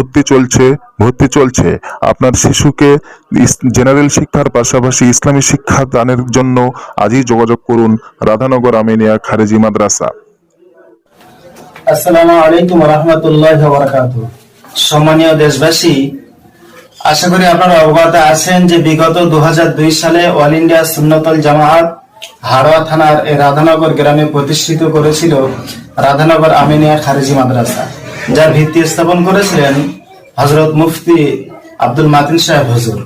ভর্তি চলছে ভর্তি চলছে। আপনার শিশুকে জেনারেল শিক্ষার পাশাপাশি ইসলামী শিক্ষা দানের জন্য আজই যোগাযোগ করুন রাধানগর আমিনিয়া খারেজি মাদ্রাসা। আসসালামু আলাইকুম সম্মানীয় দেশবাসী, আশা করি আপনারা অবগত আছেন যে বিগত দু হাজার দুই সালে অল ইন্ডিয়া সুন্নতল জামায়াত হাড়োয়া থানার রাধানগর গ্রামে প্রতিষ্ঠিত করেছিল রাধানগর আমিনিয়া খারেজি মাদ্রাসা। যার ভিত্তি স্থাপন করেছিলেন হজরত মুফতি আব্দুল মাতিন সাহেব হুজুর।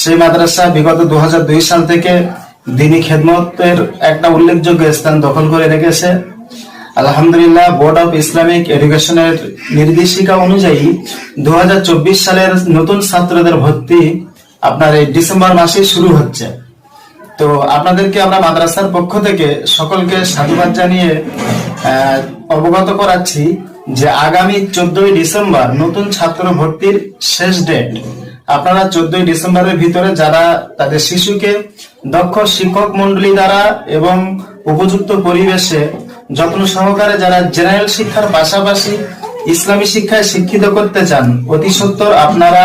সেই মাদ্রাসা বিগত দু সাল থেকে দিনী খেদমতের একটা উল্লেখযোগ্য স্থান দখল করে রেখেছে। আলহামদুলিল্লাহ বোর্ড অফ ইসলামিক এডুকেশনের নির্দেশিকা অনুযায়ী দু হাজার চব্বিশ সালের নতুন ছাত্রদের ভর্তি আপনার এই ডিসেম্বর মাসে শুরু হচ্ছে। তো আপনাদেরকে আমরা মাদ্রাসার পক্ষ থেকে সকলকে সাধুবাদ জানিয়ে অবগত করাচ্ছি। যে আগামী চোদ্দই ডিসেম্বর নতুন ছাত্র ভর্তির শেষ ডেট আপনারা চোদ্দই ডিসেম্বরের ভিতরে যারা তাদের শিশুকে দক্ষ শিক্ষক মন্ডলী দ্বারা এবং উপযুক্ত পরিবেশে যত্ন সহকারে যারা জেনারেল শিক্ষার পাশাপাশি ইসলামী শিক্ষায় শিক্ষিত করতে চান, অতি সত্তর আপনারা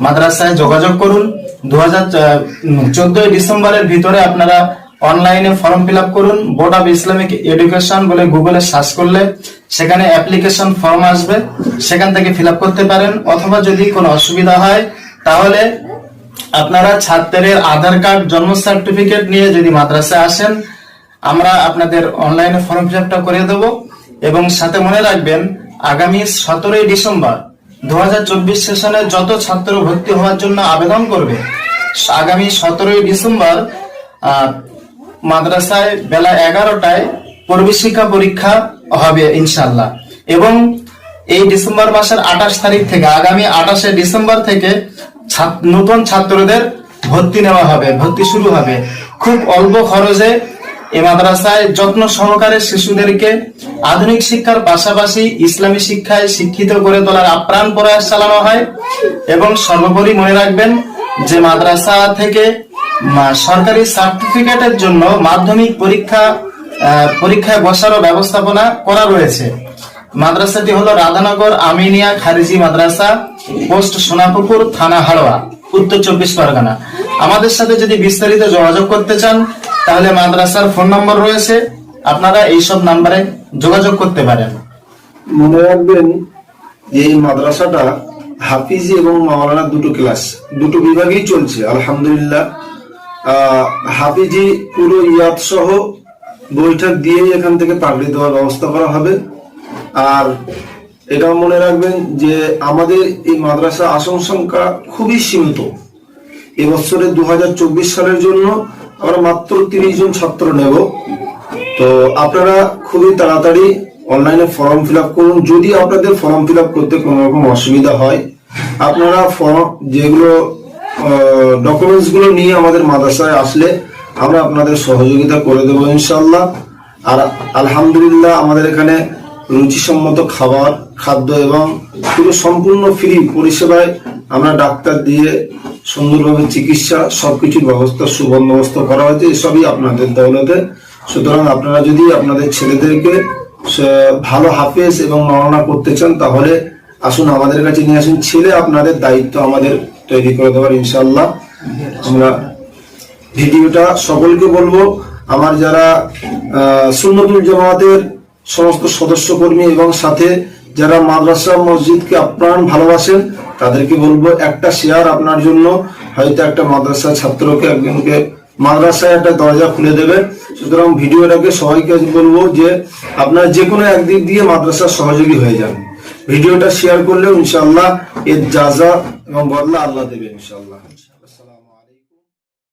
মাদ্রাসায় যোগাযোগ করুন। দু হাজার চোদ্দই ডিসেম্বরের ভিতরে আপনারা অনলাইনে ফর্ম ফিল আপ করুন। বোর্ড অফ ইসলামিক এডুকেশন বলে গুগলে সার্চ করলে সেখানে অ্যাপ্লিকেশন ফর্ম আসবে। সেখান থেকে ফিল আপ করতে পারেন। অথবা যদি কোনো অসুবিধা হয়, তাহলে আপনারা ছাত্রের আধার কার্ড, জন্ম সার্টিফিকেট নিয়ে যদি মাদ্রাসায় আসেন, আমরা আপনাদের অনলাইনে ফর্ম ফিল আপটা করে দেব। এবং সাথে মনে রাখবেন, আগামী সতেরোই ডিসেম্বর দু হাজার চব্বিশ সেশনে যত ছাত্র ভর্তি হওয়ার জন্য আবেদন করবে, আগামী সতেরোই ডিসেম্বর মাদ্রাসায় বেলা এগারোটায় প্রবেশিকা পরীক্ষা হবে ইনশাল্লাহ এবং এই ডিসেম্বর মাসের আঠাশ তারিখ থেকে, আগামী আঠাশে ডিসেম্বর থেকে নতুন ছাত্রদের ভর্তি নেওয়া হবে, ভর্তি শুরু হবে। খুব অল্প খরচে এ মাদ্রাসায় যত্ন সহকারে শিশুদেরকে আধুনিক শিক্ষার পাশাপাশি ইসলামী শিক্ষায় শিক্ষিত করে তোলার আপ্রাণ প্রয়াস চালানো হয়। এবং সর্বোপরি মনে রাখবেন যে মাদ্রাসা থেকে সরকারি সার্টিফিকেটের জন্য মাধ্যমিক পরীক্ষা পরীক্ষায় বসারও ব্যবস্থাপনা করা রয়েছে। মাদ্রাসাটি হলো রাধানগর, আমিনিয়া, খারিজি মাদ্রাসা, পোস্ট সোনাপুকুর, থানা হাড়োয়া, উত্তর চব্বিশ পরগনা। আমাদের সাথে যদি বিস্তারিত যোগাযোগ করতে চান, তাহলে মাদ্রাসার ফোন নম্বর রয়েছে। আপনারা এইসব নাম্বারে যোগাযোগ করতে পারেন। মনে রাখবেন এই মাদ্রাসাটা হাফিজি এবং মাওলানা দুটো ক্লাস, দুটো বিভাগেই চলছে, আলহামদুলিল্লাহ। হাফিজি, পুরো ইয়াদ সহ বৈঠক দিয়ে এখান থেকে পাগড়ি দেওয়ার ব্যবস্থা করা হবে। আর এটাও মনে রাখবেন যে আমাদের এই মাদ্রাসা আসন সংখ্যা খুবই সীমিত। এবছরে দু হাজার চব্বিশ সালের জন্য আমরা মাত্র তিরিশ জন ছাত্র নেব। তো আপনারা খুবই তাড়াতাড়ি অনলাইনে ফর্ম ফিল করুন। যদি আপনাদের ফর্ম ফিল করতে কোনো রকম অসুবিধা হয়, আপনারা ফর্ম যেগুলো ডকুমেন্টসগুলো নিয়ে আমাদের মাদ্রাসায় আসলে আমরা আপনাদের সহযোগিতা করে দেবো ইনশাল্লাহ আর আলহামদুলিল্লাহ আমাদের এখানে রুচিসম্মত খাবার, খাদ্য এবং পুরো সম্পূর্ণ ফ্রি পরিষেবায় আমরা ডাক্তার দিয়ে সুন্দরভাবে চিকিৎসা, সবকিছুর ব্যবস্থা, সুবন্দোবস্ত করা হয়েছে, এসবই আপনাদের দৌলতে। সুতরাং আপনারা যদি আপনাদের ছেলেদেরকে ভালো হাফেজ এবং নরনা করতে চান, তাহলে আসুন আমাদের কাছে নিয়ে আসুন। ছেলে আপনাদের দায়িত্ব আমাদের তৈরি করে দেওয়ার ইনশাল্লাহ আমরা ভিডিওটা সকলকে বলব, আমার যারা সুন্নতুল জামাতের সমস্ত সদস্য কর্মী এবং সাথে যারা মাদ্রাসা, মসজিদকে আপ্রাণ ভালোবাসেন, তাদেরকে বলব একটা শেয়ার আপনার জন্য। হয়তো একটা মাদ্রাসা ছাত্রকে একজনকে মাদ্রাসায় একটা দরজা খুলে দেবে। সুতরাং ভিডিওটাকে সবাইকে বলব যে আপনার যে কোনো একদিক দিয়ে মাদ্রাসার সহযোগী হয়ে যান। ভিডিওটা শেয়ার করলেও ইনশাল্লাহ এর যা এবং বদলা আল্লাহ দেবে ইনশাআল্লাহ।